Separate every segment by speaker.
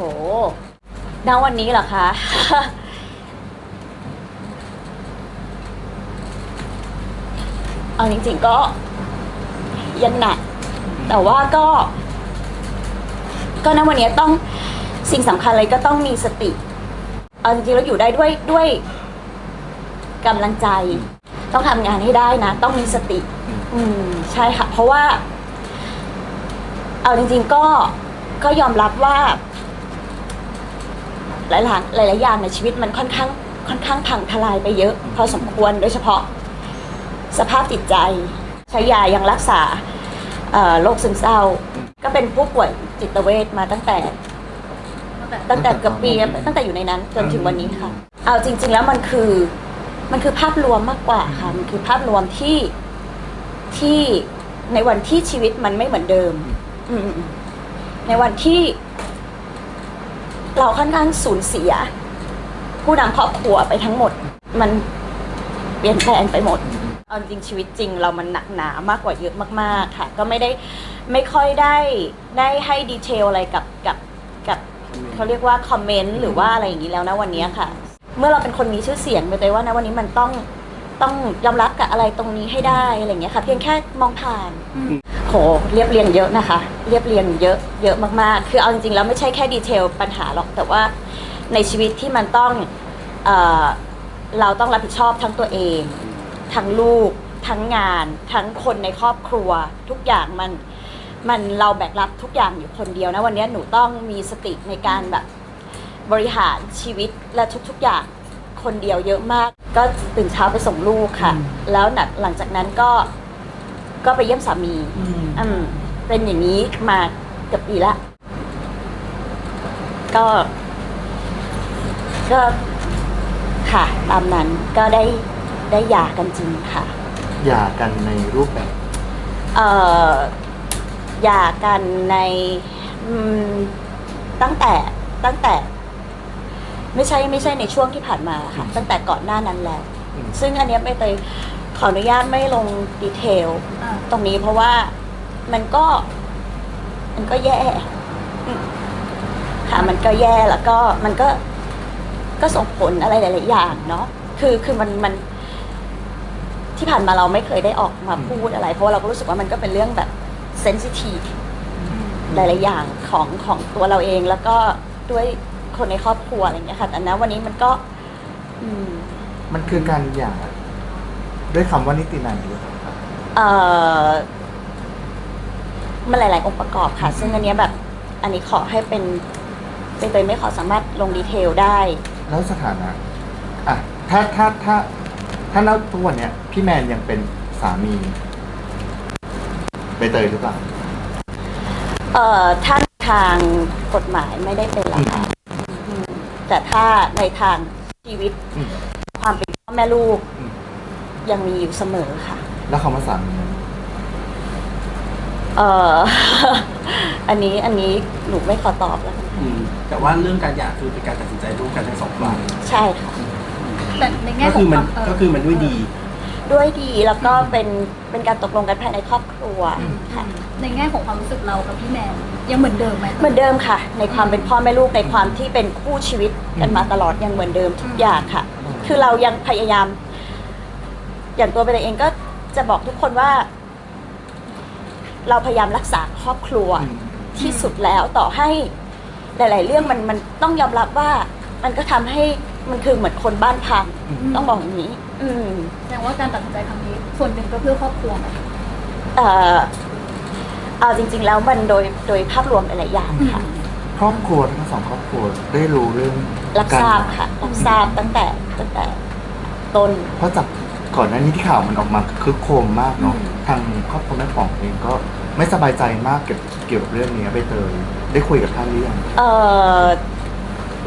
Speaker 1: หณวันนี้เหรอคะ เอาจริงๆก็ยังหนัก แต่ว่าก็ ก็ณวันนี้ต้องสิ่งสำคัญเลยก็ต้องมีสติ เอาจริงๆแล้วอยู่ได้ด้วยด้วยกำลังใจ ต้องทำงานให้ได้นะ ต้องมีสติ อืมใช่ค่ะ เพราะว่า เอาจริง ๆ ก็ก็ยอมรับว่า หลายๆหลายๆอย่างในชีวิตมันค่อนข้างค่อนข้างพังทลายไปเยอะ พอสมควรโดยเฉพาะ สภาพจิตใจใช้ยายังรักษาโรคซึมเศร้า ก็เป็นผู้ป่วยจิตเวชมาตั้งแต่ ตั้งแต่เกือบปีตั้งแต่อยู่ในนั้นจนถึงวันนี้ค่ะ เอาจริง ๆ แล้วมันคือมันคือภาพรวมมากกว่าค่ะมันคือภาพรวมที่ที่ในวันที่ชีวิตมันไม่เหมือนเดิมในวันที่ เราค่อนข้างสูญเสีย ผู้นำครอบครัวไปทั้งหมด มันเปลี่ยนแปลงไปหมดเอาจริงชีวิตจริงเรามันหนักหนามากกว่าเยอะมาก ๆ ค่ะ ก็ไม่ได้ไม่ค่อยได้ได้ให้ดีเทลอะไรกับกับกับเขาเรียกว่าคอมเมนต์หรือว่าอะไรอย่างนี้แล้วนะวันนี้ค่ะ เมื่อเราเป็นคนมีชื่อเสียงไปเลยว่านะวันนี้มันต้องต้องยอมรับกับอะไรตรงนี้ให้ได้อะไรอย่างเงี้ยค่ะ เพียงแค่มองผ่าน โหเรียบเรียงเยอะนะคะ เรียบเรียงเยอะเยอะมากๆ คือเอาจริงๆแล้วไม่ใช่แค่ดีเทลปัญหาหรอกแต่ว่าในชีวิตที่มันต้องเออเราต้องรับผิดชอบทั้งตัวเอง ทั้งลูก ทั้งงาน ทั้งคนในครอบครัว ทุกอย่างมันมันเราแบกรับทุกอย่างอยู่คนเดียวนะวันนี้หนูต้องมีสติในการแบบบริหารชีวิตและทุกๆอย่างคนเดียวเยอะมาก ก็ตื่นเช้าไปส่งลูกค่ะ แล้วหลังจากนั้นก็ ก็ไปเยี่ยมสามี อืมเป็นอย่างนี้มาเกือบปีละ ก็ ก็ค่ะ ตามนั้นก็ได้ได้หย่ากันจริงค่ะ
Speaker 2: หย่ากันในรูปแบบ
Speaker 1: เอ่อหย่ากันในอืมตั้งแต่ตั้งแต่ ไม่ใช่ไม่ใช่ในช่วงที่ผ่านมาค่ะ ตั้งแต่ก่อนหน้านั้นแล้ว
Speaker 2: อืม
Speaker 1: ซึ่งอันเนี้ยไม่เตย ขออนุญาตไม่ลงดีเทล ตรงนี้เพราะว่ามันก็ มันก็แย่อืมค่ะ มันก็แย่แล้วก็มันก็ก็ส่งผลอะไรหลาย ๆ อย่างเนาะคือคือมันมัน ที่ผ่านมาเราไม่เคยได้ออกมาพูดอะไร เพราะว่าเราก็รู้สึกว่ามันก็เป็นเรื่องแบบเซนซิทีฟหลาย ๆ อย่างของของตัวเราเองแล้วก็ด้วยคนในครอบครัวอะไรอย่างเงี้ยค่ะแต่นะวันนี้มันก็ อืม
Speaker 2: มันคือการหย่า ด้วยคำว่านิตินัยหรือเปล่าครับ
Speaker 1: เอ่อมันหลาย ๆ องค์ประกอบค่ะ ซึ่งอันเนี้ยแบบอันนี้ขอให้เป็นเป็นไปไม่ขอสามารถลงดีเทลได้
Speaker 2: แล้วสถานะอะถ้าถ้าถ้าถ้าณทุกวันเนี้ยพี่แมนยังเป็นสามีใบเตยหรือเปล่า
Speaker 1: เอ่อถ้าทางกฎหมายไม่ได้เป็นละค่ะอืมแต่ถ้าในทางชีวิต
Speaker 2: อืม
Speaker 1: ความเป็นพ่อแม่ลูก
Speaker 2: อืม
Speaker 1: ยังมีอยู่เสมอค่ะ
Speaker 2: แล้วคำว่าสามี
Speaker 1: เอ่อ อันนี้อันนี้หนูไม่ขอตอบแล้วกัน
Speaker 3: อืมแต่ว่าเรื่องการหย่าคือเป็นการตัดสินใจร่วมกันทั้งสองฝ่าย
Speaker 1: ใช่ค่ะ
Speaker 4: แต่ในแง่
Speaker 3: ก็
Speaker 4: ขอ
Speaker 3: คื
Speaker 4: ง
Speaker 3: อมัน
Speaker 4: ความเก็
Speaker 3: คือมันด้วยดี
Speaker 1: ด้วยดีแล้วก็เป็นเป็นการตกลงกันภายในครอบครัวค่ะ
Speaker 4: ในแง่ของความรู้สึกเรากับพี่แมนยังเหมือนเดิมไหม
Speaker 1: เหมือนเดิมค่ะ ในความเป็นพ่อแม่ลูกในความที่เป็นคู่ชีวิตกันมาตลอดยังเหมือนเดิมทุกอย่างค่ะ คือเรายังพยายาม อย่างตัวเบลเองก็จะบอกทุกคนว่า เราพยายามรักษาครอบครัว
Speaker 2: อืม
Speaker 1: ที่สุดแล้วต่อให้หลาย ๆ เรื่องมันมันต้องยอมรับว่า มันก็ทำให้มันคือเหมือนคนบ้านพังต้องบอกอย่างนี้ อืม
Speaker 4: แสดงว่าการตัดสินใจครั้งนี้ ส่วนหนึ่งก็เพื่อครอบครัวไหม
Speaker 1: เอ่อเอาจริง ๆ แล้วมันโดยโดยภาพรวมหลายๆอย่างค่ะ
Speaker 2: ครอบครัวทั้งสองครอบครัวได้รู้เรื่อง
Speaker 1: รับทราบค่ะรับทราบตั้งแต่ตั้งแต่ต้น
Speaker 2: เพราะจาก ก่อนหน้านี้ที่ข่าวมันออกมาคึกโครมมากเนาะ
Speaker 1: อืม
Speaker 2: ทางครอบครัวแม่ป๋องเองก็ไม่สบายใจมากเกี่ยวเกี่ยวกับเรื่องนี้ใบเตยได้คุยกับท่านหรือยัง
Speaker 1: เออ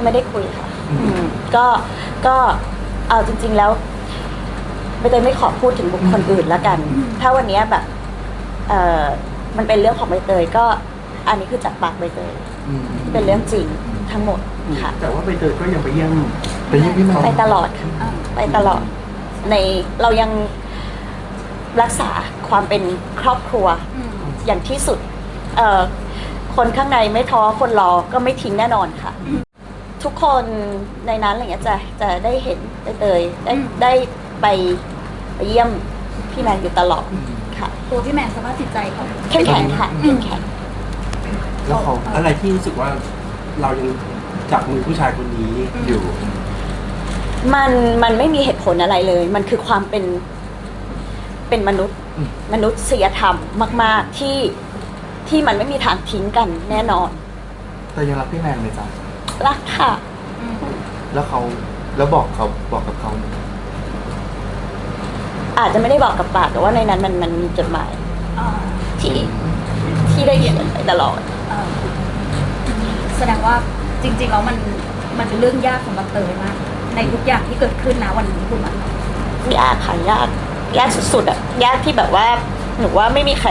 Speaker 1: ไม่ได้คุยค่ะ
Speaker 2: อืม
Speaker 1: อืมก็ก็เอาจริง ๆแล้วใบเตยไม่ขอพูดถึงบุคคลอื่นแล้วกัน ถ้าวันเนี้ยแบบเออมันเป็นเรื่องของใบเตยก็ อันนี้คือจากปากใบเตย
Speaker 2: อืม
Speaker 1: เป็นเรื่องจริงทั้งหมดค่ะ
Speaker 3: แต่ว่าใบเตยก็ยังไปเยี่ยม
Speaker 2: ไปเยี่ยมพี่แมน
Speaker 1: ไปตลอดค่ะ
Speaker 4: อ่า
Speaker 1: ไปตลอด ในเรายังรักษาความเป็นครอบครัว
Speaker 4: อืม
Speaker 1: อย่างที่สุดเอ่อคนข้างในไม่ท้อคนรอก็ไม่ทิ้งแน่นอนค่ะ ทุกคนในนั้นอะไรเงี้ยจะจะได้เห็นได้เตยได้ได้ไปไปเยี่ยมพี่แมนอยู่ตลอดค่ะ
Speaker 4: ตัวพี่แมนสภาพจิตใจเขา
Speaker 1: เข้มแข็งค่ะเข้มแข็ง
Speaker 2: แล้วเขา
Speaker 3: อะไรที่รู้สึกว่าเรายังจับมือผู้ชายคนนี้
Speaker 2: อยู่
Speaker 1: มันมันไม่มีเหตุผลอะไรเลย มันคือความเป็นเป็นมนุษย์
Speaker 2: อืม
Speaker 1: มนุษยธรรมมาก ๆ ที่ที่มันไม่มีทางทิ้งกันแน่นอน
Speaker 2: แต่ยังรักพี่แมนไหมจ๊ะ
Speaker 1: รักค่ะ
Speaker 4: อืม
Speaker 2: แล้วเขาแล้วบอกเขาบอกกับเขาไหม
Speaker 1: อาจจะไม่ได้บอกกับปากแต่ว่าในนั้นมันมันมีจดหมาย
Speaker 4: อ่า
Speaker 1: ที่ที่ได้เขียนไปตลอด
Speaker 4: เอ่อแสดงว่าจริง ๆ แล้วมันมันเป็นเรื่องยากสำหรับเตยมาก ในทุกอย่างที่เกิดขึ้นนะวันนี้คุณมัน
Speaker 1: ยากค่ะยากยากสุดๆอะยากที่แบบว่าหนูว่าไม่มีใคร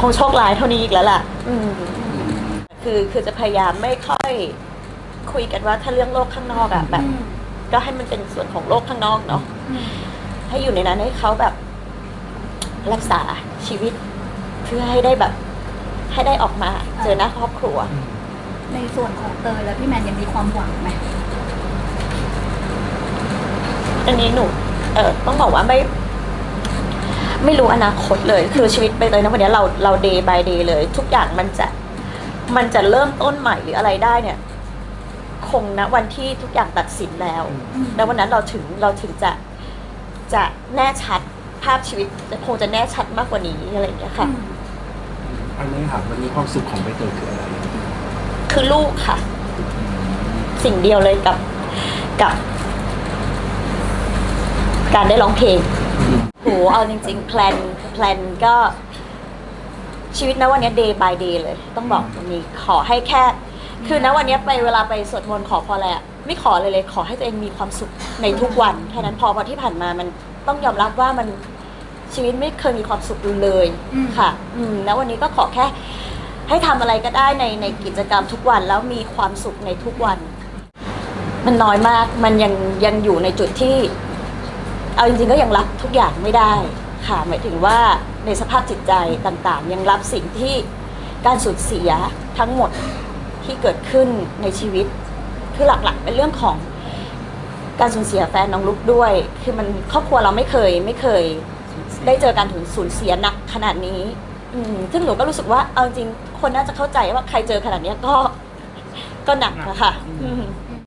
Speaker 1: คงโชคร้ายเท่านี้อีกแล้วล่ะ อืมคือคือจะพยายามไม่ค่อยคุยกันว่าถ้าเรื่องโลกข้างนอกอะแบบ ก็ให้มันเป็นส่วนของโลกข้างนอกเนาะ
Speaker 4: อืม
Speaker 1: ให้อยู่ในนั้นให้เขาแบบ รักษาชีวิต เพื่อให้ได้แบบ ให้ได้ออกมา เจอหน้าครอบครัว
Speaker 4: ในส่วนของเตยและพี่แมนยังมีความหวังไหม
Speaker 1: อันนี้หนูเออต้องบอกว่าไม่ ไม่รู้อนาคตเลย คือชีวิตไปเลยนะวันนี้เราเรา day by day เลย ทุกอย่างมันจะมันจะเริ่มต้นใหม่หรืออะไรได้เนี่ย คงนะวันที่ทุกอย่างตัดสินแล้ว แล้ววันนั้นเราถึงเราถึงจะจะแน่ชัดภาพชีวิตจะคงจะแน่ชัดมากกว่านี้อะไรอย่างเงี้ยค่ะ
Speaker 3: อันนี้ค่ะวันนี้ความสุขของใบเตยคืออะไร
Speaker 1: คือลูกค่ะ สิ่งเดียวเลยกับกับ การได้ร้องเพลงโหเอาจริง ๆ แพลนแพลนก็ชีวิตนะวันนี้ day by day เลย ต้องบอกตรงนี้ขอให้แค่ คือนะวันนี้ไปเวลาไปสวดมนต์ขอพรอะไรอะไม่ขอเลยเลยขอให้ตัวเองมีความสุขในทุกวันแค่นั้นพอวันที่ผ่านมามันต้องยอมรับว่ามันชีวิตไม่เคยมีความสุขเลยค่ะ อืมแล้ววันนี้ก็ขอแค่ ให้ทำอะไรก็ได้ในในกิจกรรมทุกวันแล้วมีความสุขในทุกวัน มันน้อยมากมันยังยังอยู่ในจุดที่ เอาจริงๆก็ยังรับทุกอย่างไม่ได้ค่ะหมายถึงว่าในสภาพจิตใจต่างๆ ยังรับสิ่งที่การสูญเสียทั้งหมดที่เกิดขึ้นในชีวิต คือหลักๆ เป็นเรื่องของการสูญเสียแฟนน้องลุกด้วย คือมันครอบครัวเราไม่เคยไม่เคย ได้เจอการสูญเสียหนักขนาดนี้อืมซึ่งหนูก็รู้สึกว่าเอาจริงคนน่าจะเข้าใจว่าใครเจอขนาดเนี้ยก็ก็หนักอะค่ะอืม